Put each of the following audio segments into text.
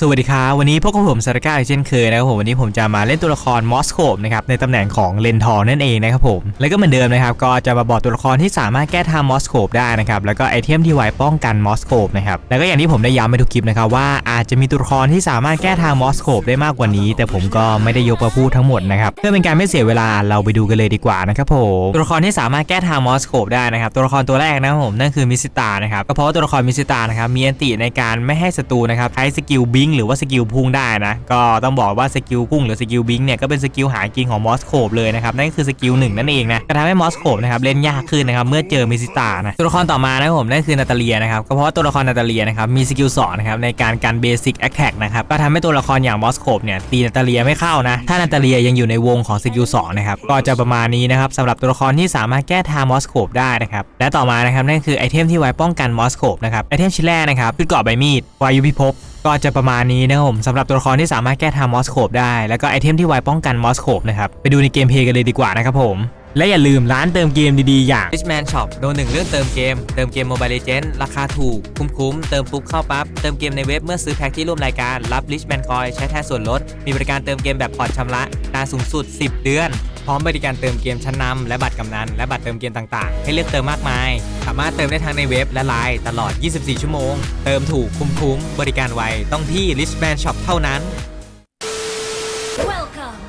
สวัสดีครับวันนี้พบกับผมสารก้าอีกเช่นเคยนะครับผมวันนี้ผมจะมาเล่นตัวละครมอสโคบนะครับในตำแหน่งของเลนทอร์นั่นเองนะครับผมแล้วก็เหมือนเดิมนะครับก็จะมาบอกตัวละครที่สามารถแก้ทางมอสโคบได้นะครับแล้วก็ไอเทมที่ไว้ป้องกันมอสโคบนะครับแล้วก็อย่างที่ผมได้ย้ำไปทุกคลิปนะครับว่าอาจจะมีตัวละครที่สามารถแก้ทางมอสโคบได้มากกว่านี้ แต่ผมก็ไม่ได้ยกมาพูดทั้งหมดนะครับเพื่อเป็นการไม่เสียเวลาเราไปดูกันเลยดีกว่านะครับผมตัวละครที่สามารถแก้ทางมอสโคบได้นะครับตัวละครตัวแรกนะครับผมนั่นคือมิสตานะครับก็เพราะตัวละครมิสตานะครับมีอันติในการไม่ให้ศัตรูนะครับใช้สกิลบิงหรือว่าสกิลพุ่งได้นะ ก็ต้องบอกว่าสกิลพุ่งหรือสกิลบิงเนี่ยก็เป็นสกิลหากินของมอสโคบเลยนะครับนั่นก็คือสกิลหนึ่งนั่นเองนะก็ทำให้มอสโคบนะครับเล่นยากขึ้นนะครับเมื่อเจอมิสซิตานะตัวละครต่อมานะครับผมนั่นคือนาตาเลียนะครับก็เพราะว่าตัวละครนาตาเลียนะครับมีสกิลสองนะครับในการกันเบสิกแอคแท็กนะครับก็ทำให้ตัวละครอย่างมอสโคบเนี่ยตีนาตาเลียไม่เข้านะถ้านาตาเลียยังอยู่ในวงของสกิลสองนะครับก็จะประมาณนี้นะครับสำหรับตัวละครที่สามารถแก้ทางมอสโคบได้นะครับและต่อมานะครับนั่นคือไอเทมที่ไว้ป้องกันมอสโคบนะครับไอเทมชิ้นแรกนะครับคือเกราะใบมีดวายุพิภพ ก็จะประมาณนี้นะครับผมสำหรับตัวละครที่สามารถแก้ทางมอสโคบได้ แล้วก็ไอเทมที่ไว้ป้องกันมอสโคบนะครับ ไปดูในเกมเพลย์กันเลยดีกว่านะครับผม และอย่าลืมร้านเติมเกมดีๆ อย่าง Richman Shop โดนหนึ่งเรื่องเติมเกม เติมเกม Mobile Legends ราคาถูก คุ้มๆ เติมปุ๊บเข้าปั๊บ เติมเกมในเว็บเมื่อซื้อแพ็คที่ร่วมรายการ รับ Richman Coin ใช้แทนส่วนลด มีบริการเติมเกมแบบผ่อนชำระนานสูงสุด 10 เดือน พร้อมบริการเติมเกมชั้นนำและบัตรกำนันและบัตรเติมเกมต่างๆ ให้เลือกเติมมากมาย สามารถเติมได้ทั้งในเว็บและไลน์ตลอด 24 ชั่วโมง เติมถูกคุ้มๆบริการไวต้องที่ Richman Shop เท่านั้น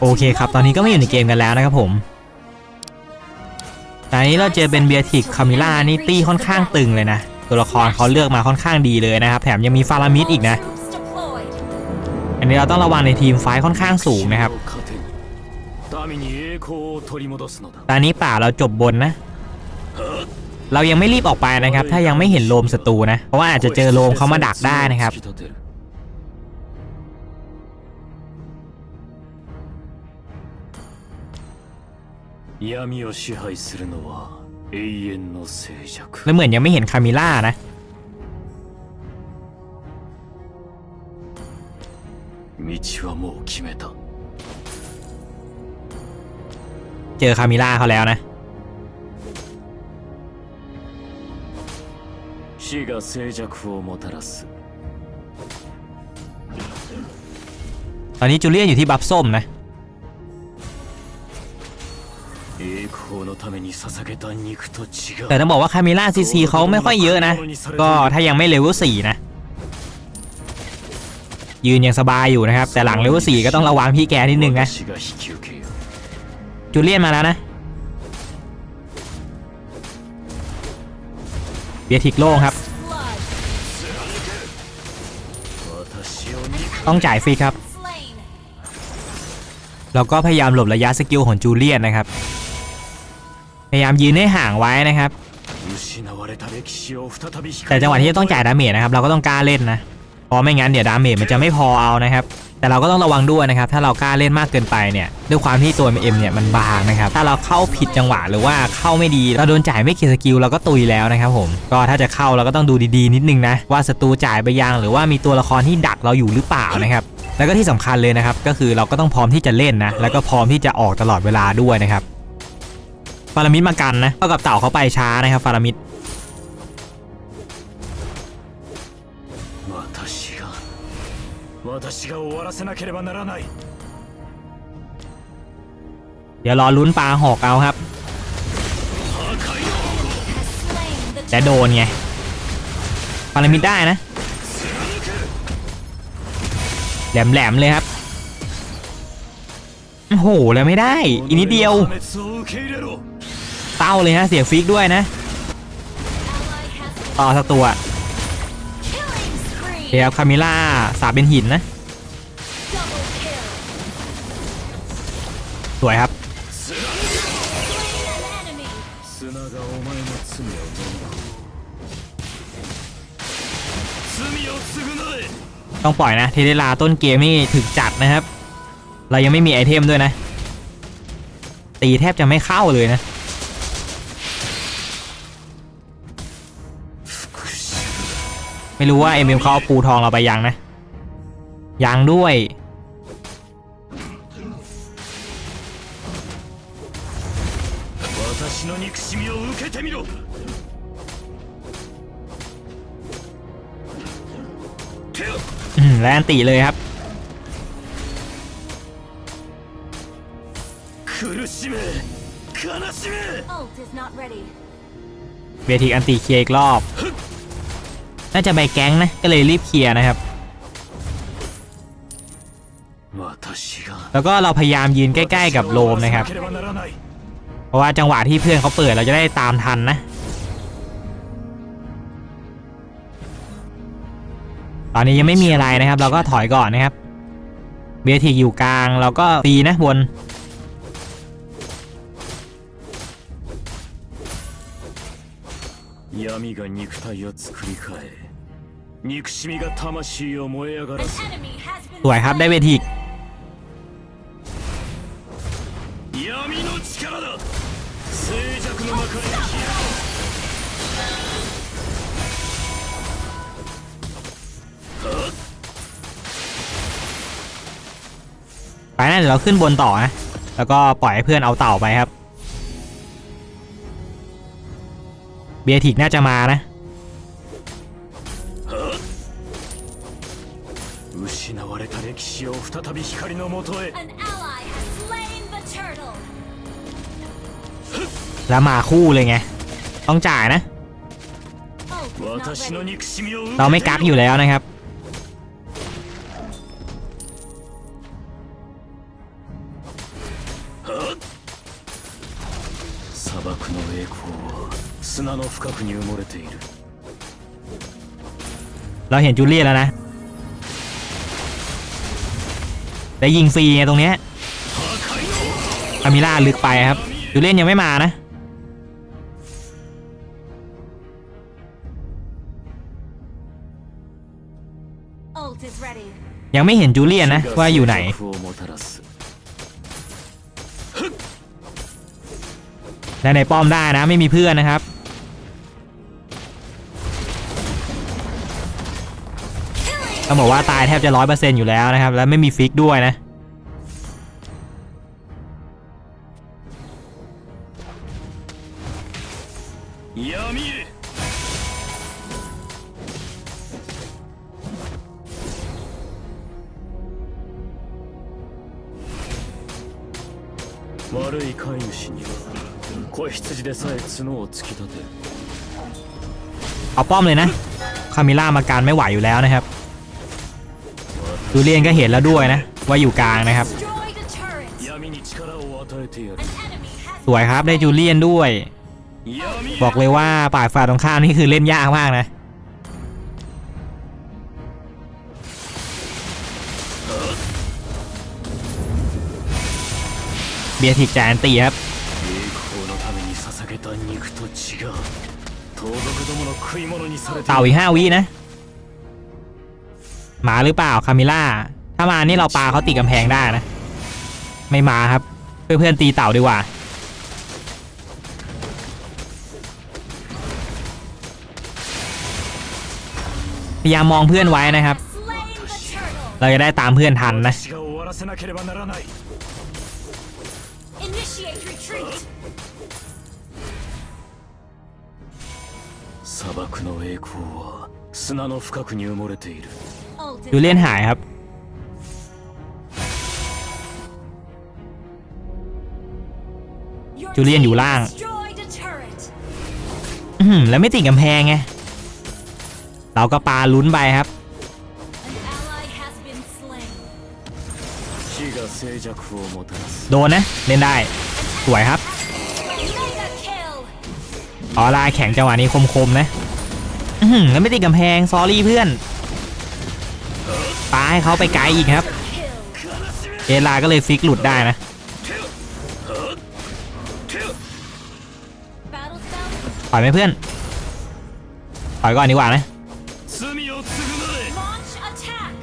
โอเคครับ ตอนนี้ก็ไม่อยู่ในเกมกันแล้วนะครับผมตอนนี้เราเจอเป็นเบียทิกคามิล่านี่ตี้ค่อนข้างตึงเลยนะ ตัวละครเขาเลือกมาค่อนข้างดีเลยนะครับ แถมยังมีฟารามิดอีกนะ อันนี้เราต้องระวังในทีมไฟท์ค่อนข้างสูงนะครับ ตอนนี้ป่าเราจบบนนะ เรายังไม่รีบออกไปนะครับ ถ้ายังไม่เห็นโลมศัตรูนะ เพราะว่าอาจจะเจอโลมเขามาดักได้นะครับ 突き立てる闇を支配するのは永遠の静寂 แล้วเหมือนยังไม่เห็นคามิล่านะ 道はもう決めた เจอคามิล่าเขาแล้วนะ 死が静寂をもたらす ตอนนี้จูเลียนอยู่ที่บัฟส้มนะ 栄光のために捧げた肉と血 แต่ が ต้องบอกว่าคามิล่าซีซีเขาไม่ค่อยเยอะนะ ก็ถ้ายังไม่เลเวลสี่นะ ยืนยังสบายอยู่นะครับ แต่หลังเลเวลสี่ก็ต้องระวังพี่แกนิดนึงนะ 私が引き受けよう จูเลียนมาแล้วนะเบียทิกโล่ครับ ต้องจ่ายฟรีครับ แล้วก็พยายามหลบระยะสกิลของจูเลียนนะครับ พยายามยืนให้ห่างไว้นะครับ แต่จังหวะที่ต้องจ่ายดาเมจนะครับ เราก็ต้องกล้าเล่นนะ เพราะไม่งั้นเดี๋ยวดาเมจมันจะไม่พอเอานะครับแต่เราก็ต้องระวังด้วยนะครับ ถ้าเรากล้าเล่นมากเกินไปเนี่ย ด้วยความที่ตัวเอ็มเนี่ยมันบางนะครับ ถ้าเราเข้าผิดจังหวะหรือว่าเข้าไม่ดี เราโดนจ่ายไม่กี่สกิลเราก็ตุยแล้วนะครับผม ก็ถ้าจะเข้าเราก็ต้องดูดีๆ นิดนึงนะ ว่าศัตรูจ่ายไปยังหรือว่ามีตัวละครที่ดักเราอยู่หรือเปล่านะครับ แล้วก็ที่สำคัญเลยนะครับ ก็คือเราก็ต้องพร้อมที่จะเล่นนะ แล้วก็พร้อมที่จะออกตลอดเวลาด้วยนะครับ ฟารามิดมากันนะเท่ากับเต่าเขาไปช้านะครับ ฟารามิด 私が終わらせなければならない เดี๋ยวรอลุ้นปลาหอกเอาครับ แต่โดนไงพารามิดได้นะ แหลมๆเลยครับ โอ้โห แล้วไม่ได้ อีกนิดเดียว 破滅を受け入れろ เต้าเลยนะ เสียงฟิกด้วยนะ ต่อสักตัว เคคคามิล่าสาเป็นหินนะ สวยครับ ต้องปล่อยนะ เทเดลาต้นเกมนี่ถึกจัดนะครับ เรายังไม่มีไอเทมด้วยนะ ตีแทบจะไม่เข้าเลยนะ ไม่รู้ว่าเอ็มเอ็มเขาเอาปูทองเราไปยังนะ ยังด้วย และอันตีเลยครับเวทีอันตีเคียอีกรอบ น่าจะไปแก๊งนะ ก็เลยรีบเคลียร์นะครับ 私が แล้วก็เราพยายามยืนใกล้ๆกับโลมนะครับ ければならない เพราะว่าจังหวะที่เพื่อนเขาเปิดเราจะได้ตามทันนะ ตอนนี้ยังไม่มีอะไรนะครับ เราก็ถอยก่อนนะครับ เบทิกอยู่กลางเราก็ตีนะบน 闇が肉体を作り変え 憎しみが魂を燃え上が An らす enemy has been สวยครับได้เบ slain. ทิก 闇の力だ静寂の中に消えろはっ ไปนะเดี๋ยวเราขึ้นบนต่อนะ แล้วก็ปล่อยให้เพื่อนเอาเต่าไปครับ เบทิกน่าจะมานะ 失われた歴史を再び光のもとへ An ally has slain the turtle. แล้วมาคู่เลยไง ต้องจ่ายนะ Ult is 私 not の ready. 憎しみを受けて เราไม่กักอยู่แล้วนะครับ 砂漠の栄光は砂の深くに埋もれている เราเห็นจูเลียนแล้วนะ ได้ยิงฟรีไงตรงเนี้ยคามิล่าลึกไปครับยูเล่นยังไม่มานะยังไม่เห็นจูเลียนนะ ว่าอยู่ไหน ในในป้อมได้นะ ไม่มีเพื่อนนะครับ ต้องบอกว่าตายแทบจะร้อยเปอร์เซ็นต์อยู่แล้วนะครับ แล้วไม่มีฟิกด้วยนะ 闇へ悪い飼い主には子羊でさえ角を突き立て เอาป้อมเลยนะ คามิล่ามาการไม่ไหวอยู่แล้วนะครับ คืเลียนก็เห็นแล้วด้วยนะ ว่าอยู่กลางนะครับ สวยครับได้จูเลียนด้วย บอกเลยว่าป่าฝ่าตรงข้ามนี่คือเล่นยากมากนะเบียร์ถิกจานตีครับเต่าอีห้าวีนะ มาหรือเปล่าคามิล่า ถ้ามานี่เราปาเขาติดกำแพงได้นะ ไม่มาครับ เพื่อนๆตีเต่าดีกว่า พยายามมองเพื่อนไว้นะครับ slain the turtle. เราจะได้ตามเพื่อนทันนะ 私が終わらせなければならない Initiate retreat. 砂漠の栄光は砂の深くに埋もれている ดูเล่นหายครับ จูเลียนอยู่ล่าง แล้วไม่ติดกำแพงไง เราก็ปาลุ้นไปครับโดนนะ เล่นได้ สวยครับออลายแข็งจังหวะนี้คมๆนะแล้วไม่ติดกำแพง ซอรี่เพื่อน ให้เขาไปไกลอีกครับ Kill. เอลาก็เลยฟิกหลุดได้นะ Battle spell. ปล่อยไหมเพื่อน ปล่อยก่อนดีกว่านะ 罪を償え Launch attack.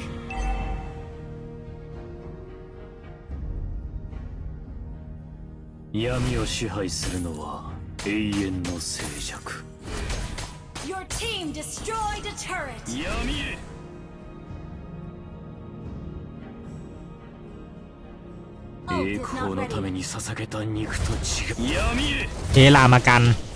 闇を支配するのは永遠の静寂 Your team destroyed a turret. 闇へ 栄 is 光 not のため ready. に捧げた肉と血が闇へ เอลามากัน 空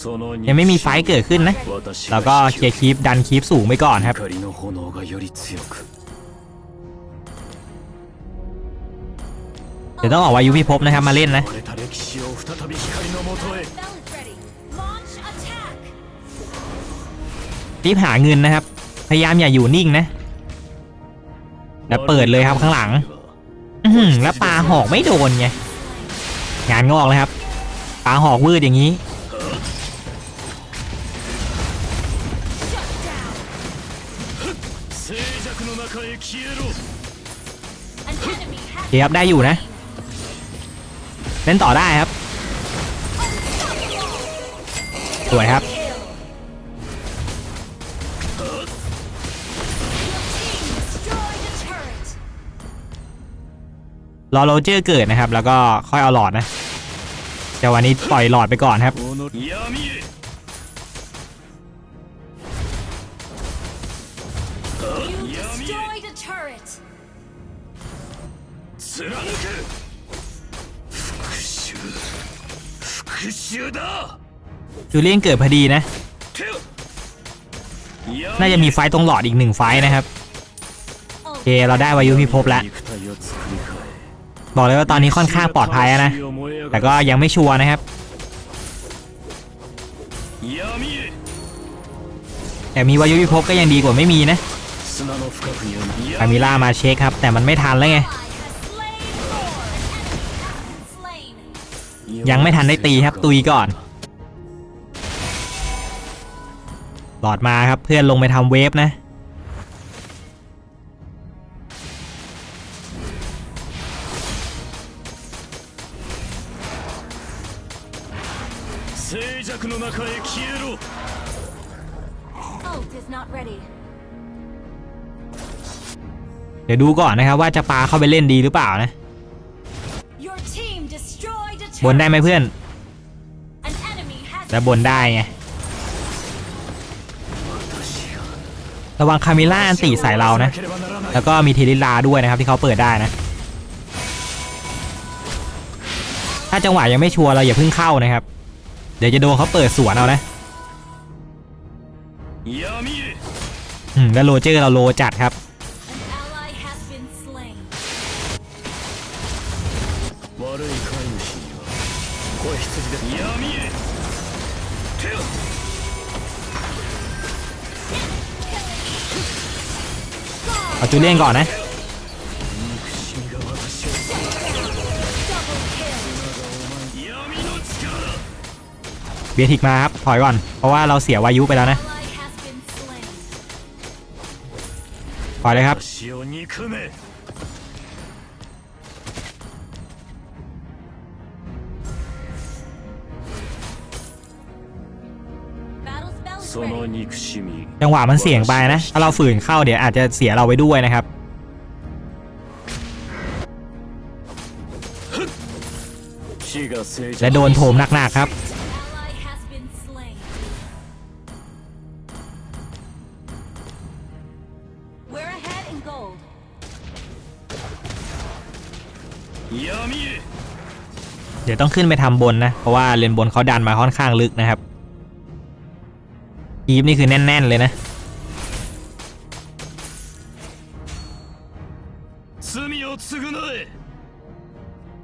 その ยังไม่มีไฟท์เกิดขึ้นนะ 私 แล้วก็เคลียร์คีปดันคีปสูงไปก่อนครับ 怒りの炎がより強く เดี๋ยวต้องออกวายุพิภพนะครับมาเล่นนะ 割れた歴史を再び光のもとへ Spell is ready. Launch attack. รีบหาเงินนะครับ พยายามอย่าอยู่นิ่งนะ แล้วเปิดเลยครับข้างหลัง อืแล้วปลาหอกไม่โดนไง งานงอกเลยครับ ปลาหอกวืดอย่างนี้เียบได้อยู่นะ เล่นต่อได้ครับ สวยครับ รอโรเจอร์เกิดนะครับ แล้วก็ค่อยเอาหลอดนะแต่วันนี้ปล่อยหลอดไปก่อนครับ จูเลียนเกิดพอดีนะ น่าจะมีไฟตรงหลอดอีกหนึ่งไฟนะครับโอเคเราได้วายุพิภพแล้ว บอกเลยว่าตอนนี้ค่อนข้างปลอดภัยนะ แต่ก็ยังไม่ชัวร์นะครับแต่มีวายุพิภพก็ยังดีกว่าไม่มีนะอามิล่ามาเช็คครับ แต่มันไม่ทันแล้วไง ยังไม่ทันได้ตีครับตุยก่อน หลอดมาครับเพื่อนลงไปทำเวฟนะ 中へ消えろ Ult is not ready. เดี๋ยวดูก่อนนะครับ ว่าจะปาเข้าไปเล่นดีหรือเปล่านะ Your team destroyed a บน turret. ได้ไหมเพื่อน An enemy has และบนได้ไง ระวังคามิล่าอันตีใส่เรานะ ければならない แล้วก็มีเทลิลาด้วยนะครับที่เขาเปิดได้นะ ถ้าจังหวะยังไม่ชัวร์เราอย่าเพิ่งเข้านะครับ เดี๋ยวจะโดนเขาเปิดสวนเอานะอืมแล้วโรเจอร์เราโลจัดครับเอาจูเลียนก่อนนะ เบียทิกมาครับ ถอยก่อน เพราะว่าเราเสียวายุไปแล้วนะ ถอยเลยครับ จังหวะมันเสี่ยงไปนะ ถ้าเราฝืนเข้าเดี๋ยวอาจจะเสียเราไว้ด้วยนะครับและโดนโถมหนักๆครับ เดี๋ยวต้องขึ้นไปทำบนนะ เพราะว่าเลนบนเขาดันมาค่อนข้างลึกนะครับอีฟนี่คือแน่น ๆ เลยนะ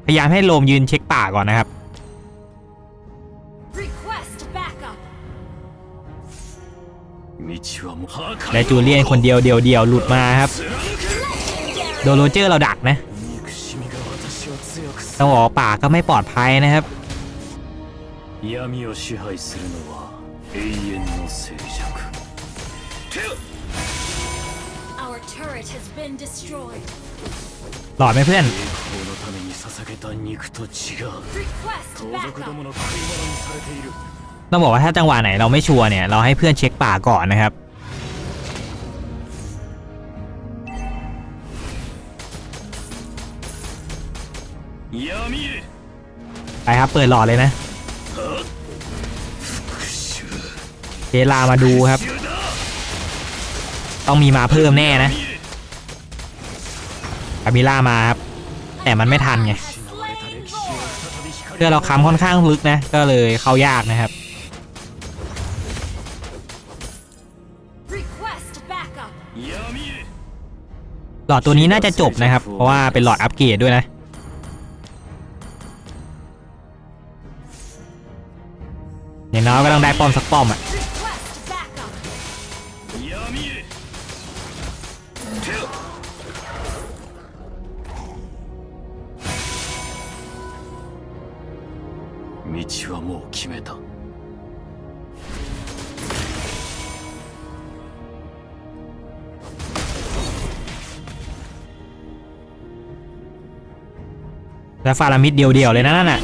พยายามให้โลมยืนเช็คป่าก่อนนะครับ และจูเลียนคนเดียวเดียวเดียวหลุดมาครับ โดโรเจอร์เราดักนะต้องออกป่าก็ไม่ปลอดภัยนะครับหลอดไหมเพื่อนต้องบอกว่าถ้าจังหวะไหนเราไม่ชัวร์เนี่ย เราให้เพื่อนเช็คป่าก่อนนะครับ ไปครับ เปิดหลอดเลยนะเฮลามาดูครับ ต้องมีมาเพิ่มแน่นะคามิล่ามาครับ แต่มันไม่ทันไงเพื่อเราค้ำค่อนข้างลึกนะ ก็เลยเข้ายากนะครับหลอดตัวนี้น่าจะจบนะครับ เพราะว่าเป็นหลอดอัปเกรดด้วยนะ อย่างน้อยก็ต้องได้ป้อมสักป้อมอ่ะ Request backup. 闇へ手を道はもう決めた แล้วฟารามิดเดียวๆเลยนะนั่นน่ะ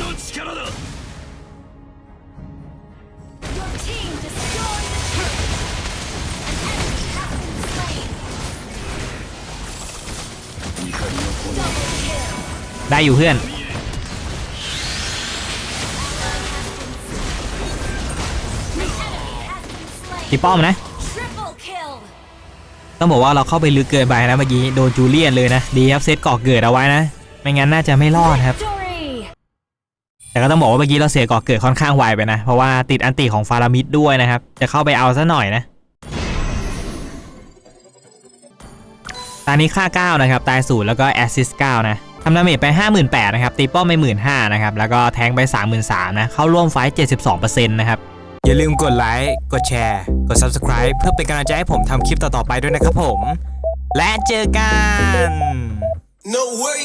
ได้อยู่เพื่อน ตีป้อมนะ ต้องบอกว่าเราเข้าไปลึกเกินไปนะเมื่อกี้โดนจูเลียนเลยนะ ดีครับเซตเกาะเกิดเอาไว้นะ ไม่งั้นน่าจะไม่รอดครับ แต่ก็ต้องบอกว่าเมื่อกี้เราเสียเกาะเกิดค่อนข้างไวไปนะ เพราะว่าติดอันติของฟารามิดด้วยนะครับ จะเข้าไปเอาซะหน่อยนะตอนนี้ค่า 9 นะครับ ตายศูนย์แล้วก็แอสซิส9นะ ทำดาเมจไป 58,000นะครับตีป้อมไป 15,000นะครับแล้วก็แทงไป 33,000นะเข้าร่วมไฟท์72%นะครับอย่าลืมกดไลค์ กดแชร์ กด Subscribe เพื่อเป็นกำลังใจให้ผมทำคลิปต่อๆไปด้วยนะครับผม และเจอกัน No way.